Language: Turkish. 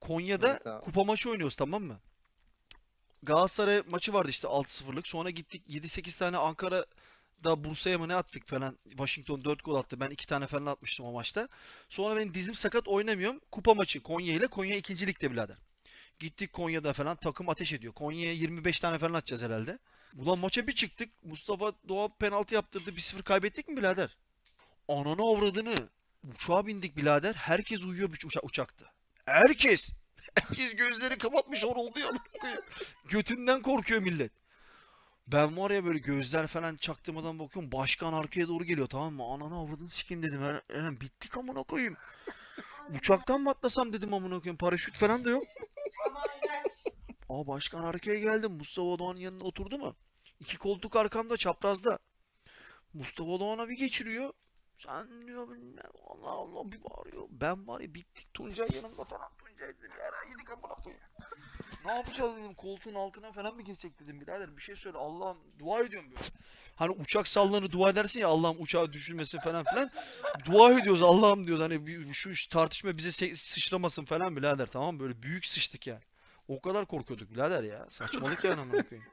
Konya'da Evet abi. kupa maçı oynuyoruz tamam mı? Galatasaray maçı vardı işte 6-0'lık. Sonra gittik 7-8 tane Ankara'da Bursa'ya mı ne attık falan. Washington 4 gol attı. Ben 2 tane falan atmıştım o maçta. Sonra benim dizim sakat oynamıyorum. Kupa maçı Konya ile. Konya 2. ligde birader. Gittik Konya'da falan takım ateş ediyor. Konya'ya 25 tane falan atacağız herhalde. Ulan maça bir çıktık. Mustafa Doğa penaltı yaptırdı. 1-0 kaybettik mi birader? Ananı avradını. Uçağa bindik birader. Herkes uyuyor bir uça- uçakta. Herkes. Herkes gözleri kapatmış or oldu ya. Götünden korkuyor millet. Ben var ya böyle gözler falan çaktırmadan bakıyorum. Başkan arkaya doğru geliyor tamam mı? Ananı avradını sikeyim dedim. Eren, Eren bittik amına koyayım. Uçaktan mı atlasam dedim amına koyayım. Paraşüt falan da yok. Aa başkan arkaya geldi. Mustafa Doğan'ın yanına oturdu mu? İki koltuk arkamda çaprazda. Mustafa Doğan'a bir geçiriyor. Sen diyor bilmem Allah Allah bir bağırıyor. Ben var ya bittik Tuncay yanımda falan. Tuncay dedim ya yedik amına koyayım. Ne yapacağız dedim koltuğun altına falan mı girsek dedim birader bir şey söyle Allah'ım dua ediyorum böyle. Hani uçak sallanır dua edersin ya Allah'ım uçağı düşürmesin falan filan. Dua ediyoruz Allah'ım diyoruz hani şu şu tartışma bize sıçramasın falan birader tamam? Böyle büyük sıçtık yani. O kadar korkuyorduk birader ya. Saçmalık yani amına koyayım.